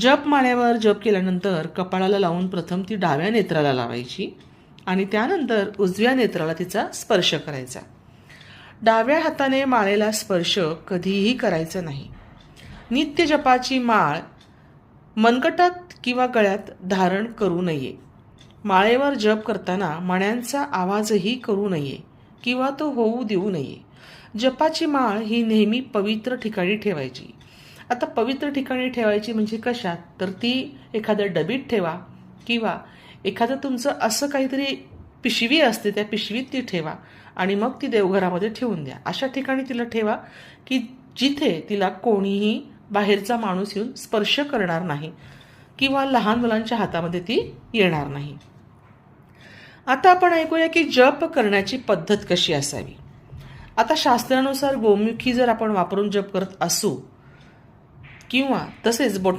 जप माळ्यावर जप केल्यानंतर कपाळाला लावून प्रथम ती डाव्या नेत्राला लावायची आणि त्यानंतर उजव्या नेत्राला तिचा स्पर्श करायचा. डाव्या हाताने माळेला स्पर्श कधीही करायचा नाही. नित्य जपाची माळ मनगटात किंवा गळ्यात धारण करू नये. माळेवर जप करताना मण्यांचा आवाजही करू नये किंवा तो होऊ देऊ नये. जपाची माळ ही नेहमी पवित्र ठिकाणी ठेवायची. आता पवित्र ठिकाणी ठेवायची म्हणजे कशात? तर ती एखाद्या डबीत ठेवा किंवा एखादं तुमचं असं काहीतरी पिशवी असते त्या पिशवीत ती ठेवा आणि मग ती देवघरामध्ये ठेवून द्या. अशा ठिकाणी तिला ठेवा की जिथे तिला कोणीही बाहेरचा माणूस येऊन स्पर्श करणार नाही किंवा लहान मुलांच्या हातामध्ये ती येणार नाही. आता आपण ऐकूया की जप करण्याची पद्धत कशी असावी? आता शास्त्रानुसार गोमुखी जर आपण वापरून जप करत असू किंवा तसेच बोटा